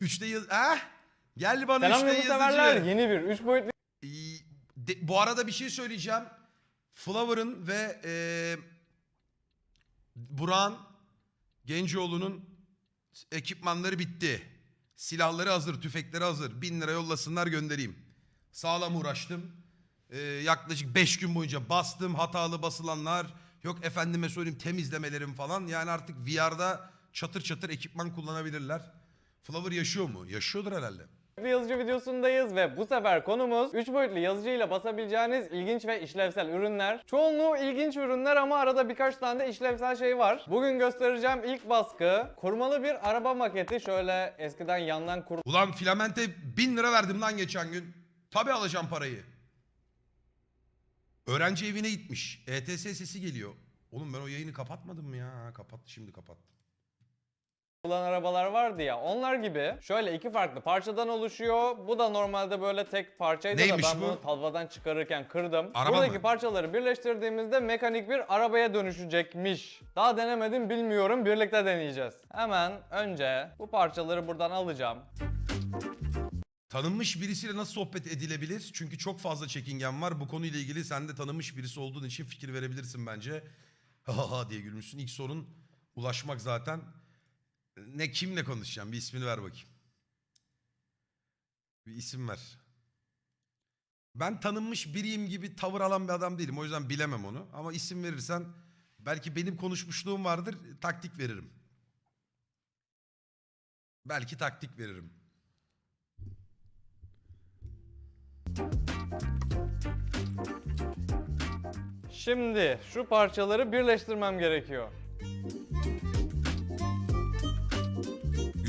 Üçte yaz... Ha? Gel bana Selam üçte yıldız severler. yazıcı. Yeni bir 3 boyutlu de- bu arada bir şey söyleyeceğim. Flower'ın ve e, Burak'ın Gencoğlu'nun ekipmanları bitti. Silahları hazır, tüfekleri hazır. Bin lira yollasınlar göndereyim. Sağlam uğraştım. Ee, yaklaşık 5 gün boyunca bastım. Hatalı basılanlar. Yok efendime söyleyeyim temizlemelerim falan. Yani artık VR'da çatır çatır ekipman kullanabilirler. Flower yaşıyor mu? Yaşıyordur herhalde. yazıcı videosundayız ve bu sefer konumuz 3 boyutlu yazıcıyla basabileceğiniz ilginç ve işlevsel ürünler. Çoğunluğu ilginç ürünler ama arada birkaç tane de işlevsel şey var. Bugün göstereceğim ilk baskı kurmalı bir araba maketi. Şöyle eskiden yandan kur Ulan filamente bin lira verdim lan geçen gün. Tabi alacağım parayı. Öğrenci evine gitmiş. ETS sesi geliyor. Oğlum ben o yayını kapatmadım mı ya? Ha, Kapattı şimdi kapattı. Olan arabalar vardı ya onlar gibi şöyle iki farklı parçadan oluşuyor. Bu da normalde böyle tek parçaydı Neymiş da ben bu? bunu talvadan çıkarırken kırdım. Araba Buradaki mı? parçaları birleştirdiğimizde mekanik bir arabaya dönüşecekmiş. Daha denemedim bilmiyorum birlikte deneyeceğiz. Hemen önce bu parçaları buradan alacağım. Tanınmış birisiyle nasıl sohbet edilebilir? Çünkü çok fazla çekingen var. Bu konuyla ilgili sen de tanınmış birisi olduğun için fikir verebilirsin bence. Ha ha diye gülmüşsün. İlk sorun ulaşmak zaten. Ne kimle konuşacağım? Bir ismini ver bakayım. Bir isim ver. Ben tanınmış biriyim gibi tavır alan bir adam değilim. O yüzden bilemem onu. Ama isim verirsen belki benim konuşmuşluğum vardır. Taktik veririm. Belki taktik veririm. Şimdi şu parçaları birleştirmem gerekiyor.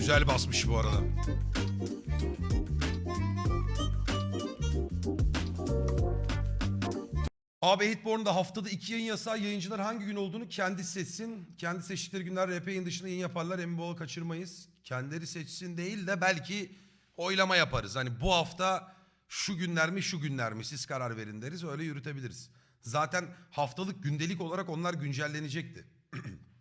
Güzel basmış bu arada. Abi Hateborn'da haftada iki yayın yasağı yayıncılar hangi gün olduğunu kendi seçsin. Kendi seçtikleri günler RP dışında yayın yaparlar. Bol kaçırmayız. Kendileri seçsin değil de belki oylama yaparız. Hani bu hafta şu günler mi şu günler mi siz karar verin deriz. Öyle yürütebiliriz. Zaten haftalık gündelik olarak onlar güncellenecekti.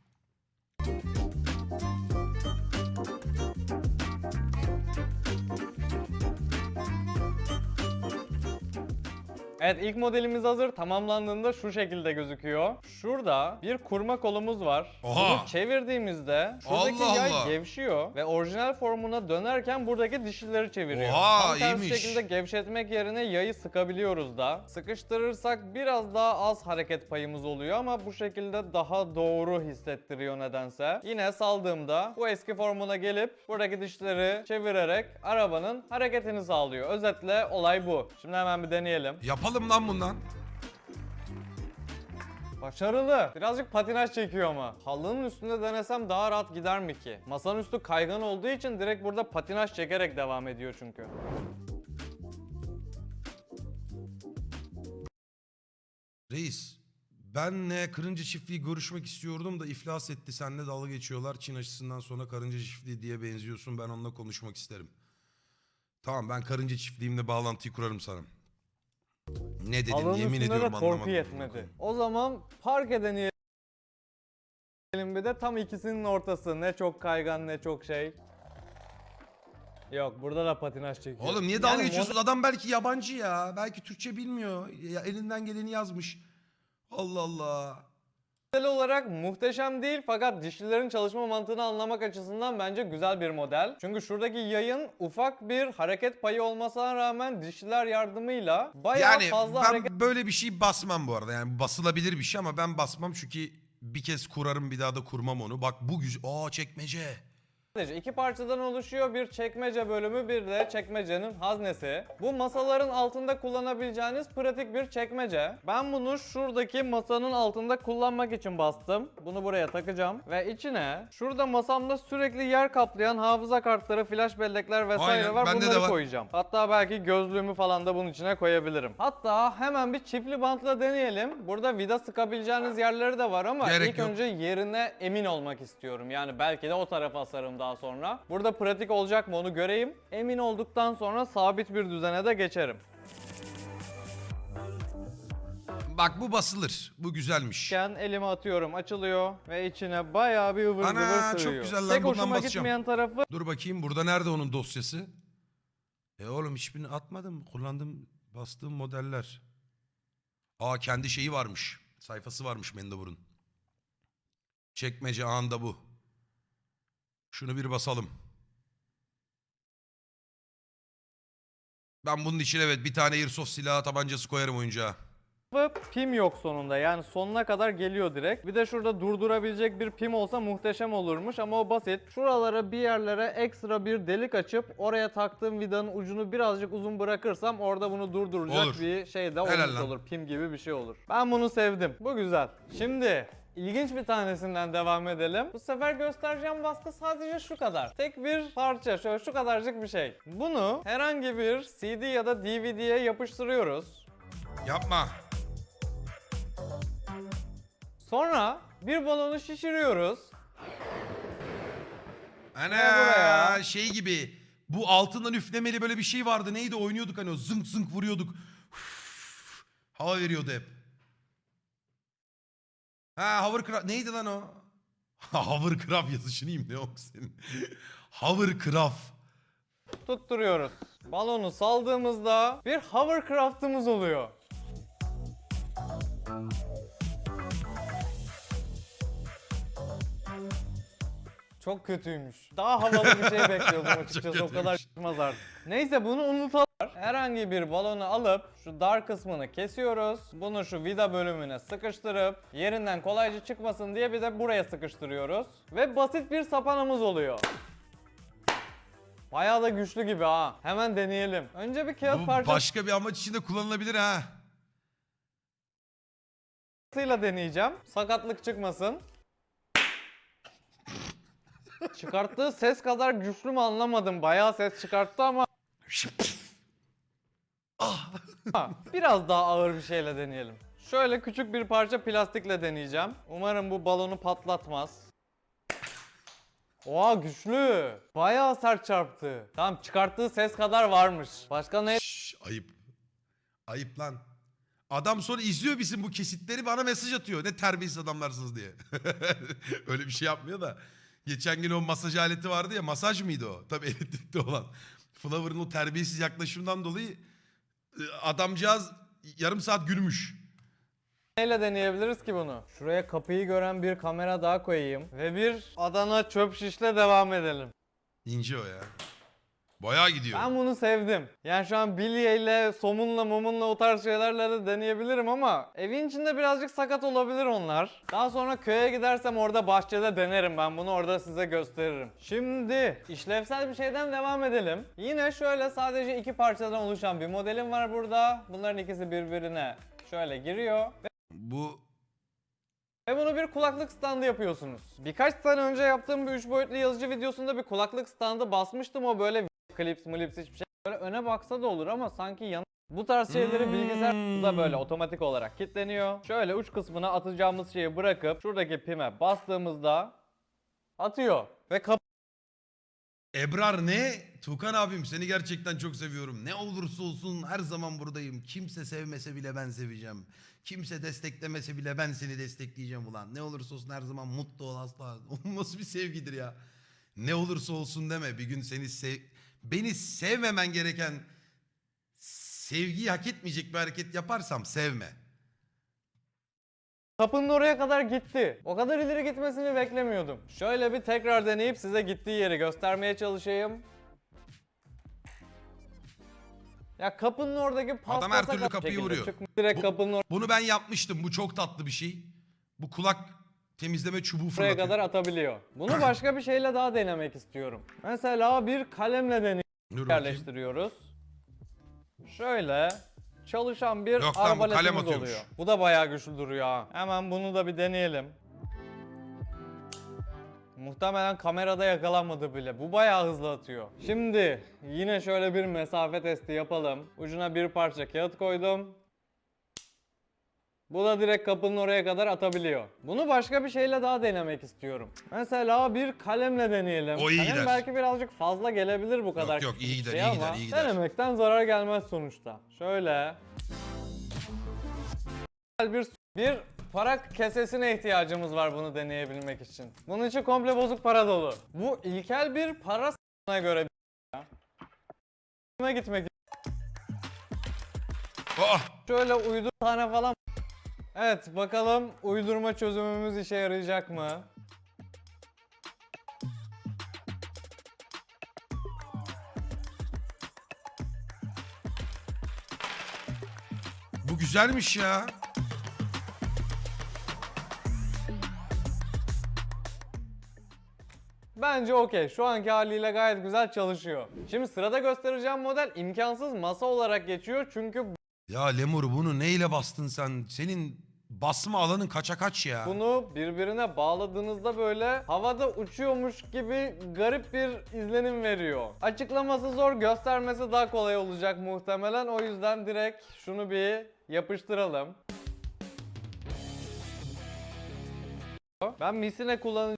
Evet ilk modelimiz hazır. Tamamlandığında şu şekilde gözüküyor. Şurada bir kurma kolumuz var. Oha! Bunu çevirdiğimizde şuradaki Allah yay Allah! gevşiyor ve orijinal formuna dönerken buradaki dişlileri çeviriyor. Oha, Tam tersi iyiymiş. şekilde gevşetmek yerine yayı sıkabiliyoruz da. Sıkıştırırsak biraz daha az hareket payımız oluyor ama bu şekilde daha doğru hissettiriyor nedense. Yine saldığımda bu eski formuna gelip buradaki dişleri çevirerek arabanın hareketini sağlıyor. Özetle olay bu. Şimdi hemen bir deneyelim. Yapalım lan bundan. Başarılı. Birazcık patinaj çekiyor ama. Halının üstünde denesem daha rahat gider mi ki? Masanın üstü kaygan olduğu için direkt burada patinaj çekerek devam ediyor çünkü. Reis, benle karınca çiftliği görüşmek istiyordum da iflas etti. Seninle dalga geçiyorlar. Çin aşısından sonra karınca çiftliği diye benziyorsun. Ben onunla konuşmak isterim. Tamam ben karınca çiftliğimle bağlantıyı kurarım sana. Ne dedin Halının yemin üstünde ediyorum de anlamadım. yetmedi. O zaman park deneyelim bir de tam ikisinin ortası. Ne çok kaygan ne çok şey. Yok burada da patinaj çekiyor. Oğlum niye dalga Yani geçiyorsun? Adam belki yabancı ya. Belki Türkçe bilmiyor. Ya, elinden geleni yazmış. Allah Allah. Model olarak muhteşem değil fakat dişlilerin çalışma mantığını anlamak açısından bence güzel bir model. Çünkü şuradaki yayın ufak bir hareket payı olmasına rağmen dişliler yardımıyla bayağı Yani fazla ben hareket böyle bir şey basmam bu arada. Yani basılabilir bir şey ama ben basmam çünkü bir kez kurarım bir daha da kurmam onu. Bak bu güzel. Aa çekmece. Sadece iki parçadan oluşuyor. Bir çekmece bölümü bir de çekmecenin haznesi. Bu masaların altında kullanabileceğiniz pratik bir çekmece. Ben bunu şuradaki masanın altında kullanmak için bastım. Bunu buraya takacağım. Ve içine şurada masamda sürekli yer kaplayan hafıza kartları, flash bellekler vesaire Aynen, var. bende de Bunları var. koyacağım. Hatta belki gözlüğümü falan da bunun içine koyabilirim. Hatta hemen bir çiftli bantla deneyelim. Burada vida sıkabileceğiniz yerleri de var ama Gerek ilk yok. önce yerine emin olmak istiyorum. Yani belki de o tarafa asarım daha sonra. Burada pratik olacak mı onu göreyim. Emin olduktan sonra sabit bir düzene de geçerim. Bak bu basılır. Bu güzelmiş. elime atıyorum açılıyor ve içine bayağı bir ıvır Ana, zıvır çok sığıyor. güzel lan, Tek buradan hoşuma basacağım. gitmeyen tarafı Dur bakayım burada nerede onun dosyası? E oğlum hiçbirini atmadım. Kullandığım bastığım modeller. Aa kendi şeyi varmış. Sayfası varmış Mendebur'un. Çekmece anında bu. Şunu bir basalım. Ben bunun için evet bir tane Airsoft silahı tabancası koyarım oyuncağa. pim yok sonunda yani sonuna kadar geliyor direkt. Bir de şurada durdurabilecek bir pim olsa muhteşem olurmuş ama o basit. Şuralara bir yerlere ekstra bir delik açıp oraya taktığım vidanın ucunu birazcık uzun bırakırsam orada bunu durduracak Olur. bir şey de olmuş olur. Pim gibi bir şey olur. Ben bunu sevdim. Bu güzel. Şimdi İlginç bir tanesinden devam edelim. Bu sefer göstereceğim baskı sadece şu kadar. Tek bir parça, şöyle şu kadarcık bir şey. Bunu herhangi bir CD ya da DVD'ye yapıştırıyoruz. Yapma. Sonra bir balonu şişiriyoruz. Ana şey gibi. Bu altından üflemeli böyle bir şey vardı. Neydi oynuyorduk hani o zınk zınk vuruyorduk. Hava veriyordu hep. Ha hovercraft neydi lan o? hovercraft yazışınıyım ne o senin? hovercraft. Tutturuyoruz. Balonu saldığımızda bir hovercraft'ımız oluyor. Çok kötüymüş. Daha havalı bir şey bekliyordum açıkçası o kadar kötüymüş. çıkmaz artık. Neyse bunu unutalım. Herhangi bir balonu alıp şu dar kısmını kesiyoruz. Bunu şu vida bölümüne sıkıştırıp yerinden kolayca çıkmasın diye bir de buraya sıkıştırıyoruz. Ve basit bir sapanımız oluyor. Bayağı da güçlü gibi ha. Hemen deneyelim. Önce bir kağıt Bu parçasıyla başka bir amaç için de kullanılabilir ha. deneyeceğim. Sakatlık çıkmasın. Çıkarttığı ses kadar güçlü mü anlamadım. Bayağı ses çıkarttı ama ah. biraz daha ağır bir şeyle deneyelim. Şöyle küçük bir parça plastikle deneyeceğim. Umarım bu balonu patlatmaz. Oha güçlü. Bayağı sert çarptı. Tamam çıkarttığı ses kadar varmış. Başka ne Şş, ayıp. Ayıp lan. Adam sonra izliyor bizim bu kesitleri bana mesaj atıyor. Ne terbiyesiz adamlarsınız diye. Öyle bir şey yapmıyor da. Geçen gün o masaj aleti vardı ya masaj mıydı o? Tabii elektrikli olan. Flower'ın o terbiyesiz yaklaşımından dolayı adamcağız yarım saat gülmüş. Neyle deneyebiliriz ki bunu? Şuraya kapıyı gören bir kamera daha koyayım. Ve bir Adana çöp şişle devam edelim. İnce o ya. Bayağı gidiyor. Ben bunu sevdim. Yani şu an bilyeyle, somunla, mumunla o tarz şeylerle de deneyebilirim ama evin içinde birazcık sakat olabilir onlar. Daha sonra köye gidersem orada bahçede denerim ben bunu orada size gösteririm. Şimdi işlevsel bir şeyden devam edelim. Yine şöyle sadece iki parçadan oluşan bir modelim var burada. Bunların ikisi birbirine şöyle giriyor. Bu Ve bunu bir kulaklık standı yapıyorsunuz. Birkaç sene önce yaptığım bir 3 boyutlu yazıcı videosunda bir kulaklık standı basmıştım o böyle klips mlips hiçbir şey. Böyle öne baksa da olur ama sanki yan... Bu tarz şeyleri bilgisayarda böyle otomatik olarak kilitleniyor. Şöyle uç kısmına atacağımız şeyi bırakıp şuradaki pime bastığımızda atıyor. Ve kapı Ebrar ne? Tukan abim seni gerçekten çok seviyorum. Ne olursa olsun her zaman buradayım. Kimse sevmese bile ben seveceğim. Kimse desteklemese bile ben seni destekleyeceğim ulan. Ne olursa olsun her zaman mutlu ol asla. O nasıl bir sevgidir ya? Ne olursa olsun deme. Bir gün seni sev... Beni sevmemen gereken sevgiyi hak etmeyecek bir hareket yaparsam sevme. Kapının oraya kadar gitti. O kadar ileri gitmesini beklemiyordum. Şöyle bir tekrar deneyip size gittiği yeri göstermeye çalışayım. Ya kapının oradaki paspasa Adam her türlü kapıyı vuruyor. Direkt Bu- kapının Bunu ben yapmıştım. Bu çok tatlı bir şey. Bu kulak temizleme çubuğu fırlatıyor. kadar atabiliyor. Bunu başka bir şeyle daha denemek istiyorum. Mesela bir kalemle. Dur bakayım. yerleştiriyoruz. Şöyle çalışan bir Yok lan, bu kalem arbaletimiz atıyormuş. oluyor. Bu da bayağı güçlü duruyor ha. Hemen bunu da bir deneyelim. Muhtemelen kamerada yakalanmadı bile. Bu bayağı hızlı atıyor. Şimdi yine şöyle bir mesafe testi yapalım. Ucuna bir parça kağıt koydum. Bu da direkt kapının oraya kadar atabiliyor. Bunu başka bir şeyle daha denemek istiyorum. Mesela bir kalemle deneyelim. O iyi Kalem gider. belki birazcık fazla gelebilir bu kadar yok, küçük iyi bir gider, şey iyi ama gider, iyi gider. Denemekten zarar gelmez sonuçta. Şöyle bir bir para kesesine ihtiyacımız var bunu deneyebilmek için. Bunun için komple bozuk para dolu. Bu ilkel bir para s***na göre bir ya. gitmek Ah! Şöyle uydur tane falan. Evet bakalım uydurma çözümümüz işe yarayacak mı? Bu güzelmiş ya. Bence okey. Şu anki haliyle gayet güzel çalışıyor. Şimdi sırada göstereceğim model imkansız masa olarak geçiyor. Çünkü Ya Lemur bunu neyle bastın sen? Senin basma alanın kaça kaç ya? bunu birbirine bağladığınızda böyle havada uçuyormuş gibi garip bir izlenim veriyor. Açıklaması zor, göstermesi daha kolay olacak muhtemelen. O yüzden direkt şunu bir yapıştıralım. Ben misine kullanacağım.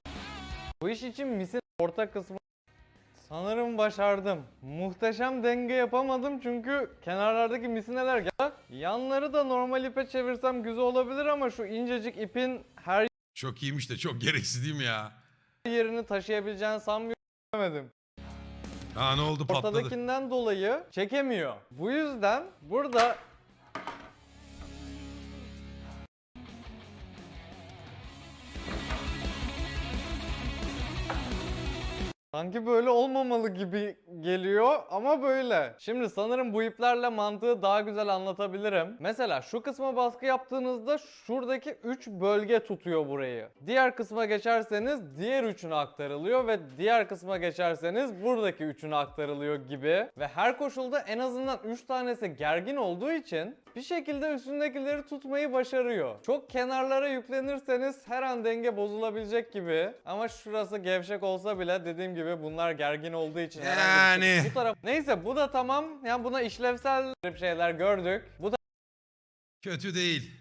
Bu iş için misin orta kısmı Sanırım başardım. Muhteşem denge yapamadım çünkü kenarlardaki misineler ya yanları da normal ipe çevirsem güzel olabilir ama şu incecik ipin her Çok iyiymiş de çok gereksiz değil mi ya? yerini taşıyabileceğini sanmıyorum. Ha ne oldu patladı. Ortadakinden dolayı çekemiyor. Bu yüzden burada Sanki böyle olmamalı gibi geliyor ama böyle. Şimdi sanırım bu iplerle mantığı daha güzel anlatabilirim. Mesela şu kısma baskı yaptığınızda şuradaki 3 bölge tutuyor burayı. Diğer kısma geçerseniz diğer üçüne aktarılıyor ve diğer kısma geçerseniz buradaki üçüne aktarılıyor gibi. Ve her koşulda en azından 3 tanesi gergin olduğu için bir şekilde üstündekileri tutmayı başarıyor. Çok kenarlara yüklenirseniz her an denge bozulabilecek gibi. Ama şurası gevşek olsa bile dediğim gibi bunlar gergin olduğu için herhangi bir Yani. bu taraf neyse bu da tamam. Yani buna işlevsel şeyler gördük. Bu da Kötü değil.